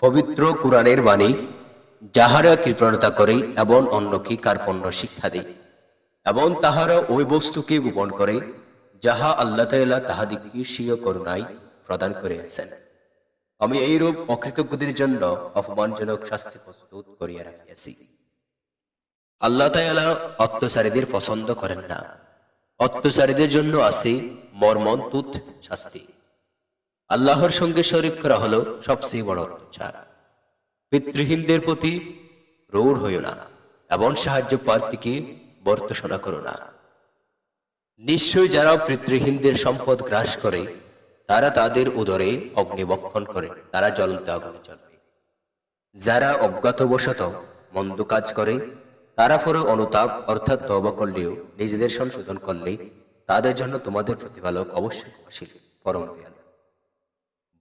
পবিত্র কোরআনের বাণী, যাহারা কৃপণতা করে এবং অন্যকে কার্পণ্য শিক্ষা দেয়, এবং তাহারা ওই বস্তুকে গোপন করে, যাহা আল্লাহ তাআলা তাহাদিগকে স্বীয় করুণায় প্রদান করিয়াছেন। আমি এইরূপ অকৃতজ্ঞদের জন্য অপমানজনক শাস্তি প্রস্তুত করিয়া রাখিয়াছি। আল্লাহ তাআলা অত্যাচারীদের পছন্দ করেন না। অত্যাচারীদের জন্য আছে মর্মন্তুত শাস্তি। আল্লাহর সঙ্গে শরীক করা হলো সবচেয়ে বড় অত্যাচার পিতৃহীনদের প্রতি রূঢ় হইও না এবং সাহায্য প্রার্থীকে বর্তসনা করো না। নিশ্চয় যারা পিতৃহীনদের সম্পদ গ্রাস করে, তারা তাদের উদরে অগ্নিবক্ষণ করে, তারা জ্বলন্ত আগুনে চলবে যারা অজ্ঞাতবশত মন্দ কাজ করে, তারা পরে অনুতাপ অর্থাৎ তবা করলেও নিজেদের সংশোধন করলে তাদের জন্য তোমাদের প্রতিপালক অবশ্যই পরম দয়ালু।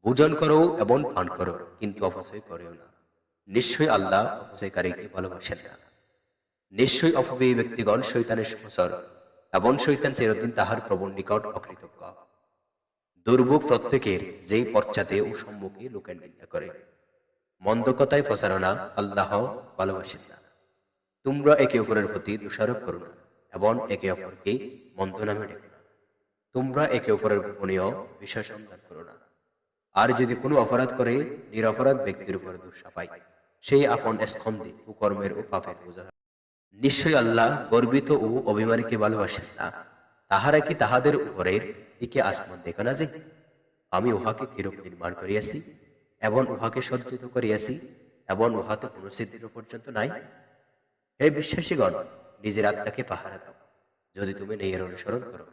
ভোজন করো এবং পান করো, কিন্তু অপচয় করেও না। নিশ্চয়ই আল্লাহ অপচয়কারীকে ভালোবাসেন না। নিশ্চয়ই অপব্যয়ী ব্যক্তিগণ শৈতানের সহচর এবং শৈতান চিরদিন তাহার প্রবণ নিকট অকৃতজ্ঞ। দুর্ভোগ প্রত্যেকের যেই পশ্চাতে ও সম্মুখে লোকের নিন্দা করে। মন্দকতায় প্রচারণা আল্লাহ ভালোবাসেন না। তোমরা একে অপরের প্রতি দোষারোপ করো না, এবং একে অপরকে মন্দ নামে ডেকো না। তোমরা একে অপরের গোপনীয় বিষয় সন্ধান করো না। আর যদি কোনো অপরাধ করে, নিরপরাধ ব্যক্তির উপর দোষ চাপায় সেই আপন স্কন্ধে ও কর্মের ও পাপের বোঝা। নিশ্চয় আল্লাহ গর্বিত ও অভিমানীকে ভালোবাসেন না। তাহারা কি তাহাদের উপরের দিকে আসমান দেখে না যে, আমি উহাকে কিরূপ নির্মাণ করিয়াছি এবং উহাকে সজ্জিত করিয়াছি এবং উহাতে কোন সিদ্ধির পর্যন্ত নাই? হে বিশ্বাসীগণ, নিজের আত্মাকে পাহারা দাও। যদি তুমি নেয়ের অনুসরণ করো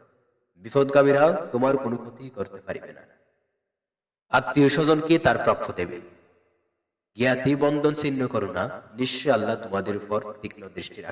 বিপদগামীরা তোমার কোনো ক্ষতি করতে পারিবে না। আত্মীয় স্বজনকে তার প্রাপ্য দেবে? জ্ঞাতি বন্ধন ছিন্ন করো না। নিশ্চয় আল্লাহ তোমাদের উপর তীক্ষ্ণ দৃষ্টি